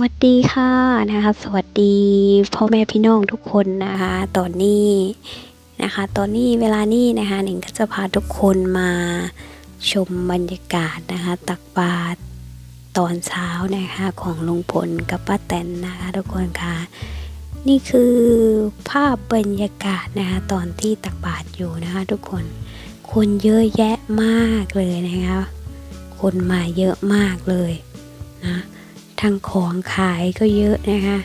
วัสดีค่ะนะคะ สวัสดีพ่อแม่พี่น้องทุกคนนะคะ ตอนนี้นะคะ ตอนนี้เวลานี้นะคะหนิงก็จะพาทุกคนมาชมบรรยากาศนะคะ ตักบาตรตอนเช้านะคะของลุงพลกับป้าแตนนะคะทุกคนค่ะ นี่คือภาพบรรยากาศนะคะตอนที่ตักบาตรอยู่นะคะ ทุกคนคนเยอะแยะมากเลยนะคะ คนมาเยอะมากเลยนะ ทางของขายก็เยอะนะคะ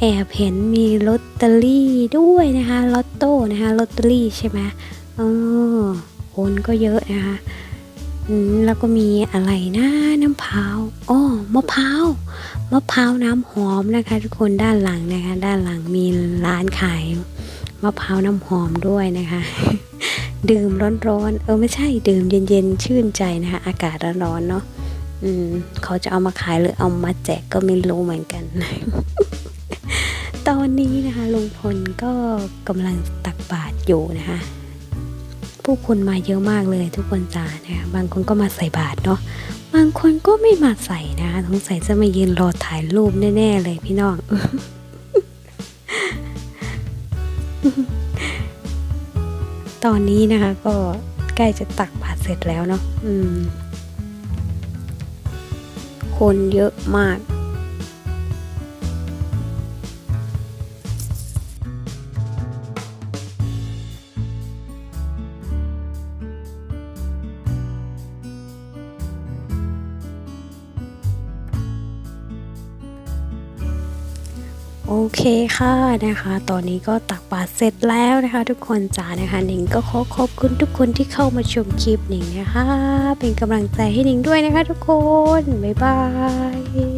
แอบเห็นมีลอตเตอรี่ด้วยนะคะลอตโต้นะคะลอตเตอรี่ใช่ไหมอ๋อคนก็เยอะนะคะแล้วก็มีอะไรนะน้ำพร้าวอ๋อมะพร้าวมะพร้าวน้ำหอมนะคะ ทุกคนด้านหลังนะคะ ด้านหลังมีร้านขายมะพร้าวน้ำหอมด้วยนะคะ ดื่มร้อนๆเออไม่ใช่ดื่มเย็นๆชื่นใจนะคะ อากาศร้อนๆเนาะ อืมเขาจะเอามาขายหรือเอามาแจกก็ไม่รู้เหมือนกัน ตอนนี้นะคะลุงพลก็กำลังตักบาตรอยู่นะคะ ผู้คนมาเยอะมากเลยทุกคนจ้านะคะบางคนก็มาใส่บาตรเนาะบางคนก็ไม่มาใส่นะคะสงสัยจะมายืนรอถ่ายรูปแน่ๆเลยพี่น้องตอนนี้นะคะ ก็ใกล้จะตักบาตรเสร็จแล้วเนาะอืม คนเยอะมาก โอเคค่ะนะคะ ตอนนี้ก็ตักบาตรเสร็จแล้วนะคะ ทุกคนจ้านะคะหนิงก็ขอขอบคุณทุกคนที่เข้ามาชมคลิปหนิงนะคะ เป็นกำลังใจให้หนิงด้วยนะคะ ทุกคน บ๊ายบาย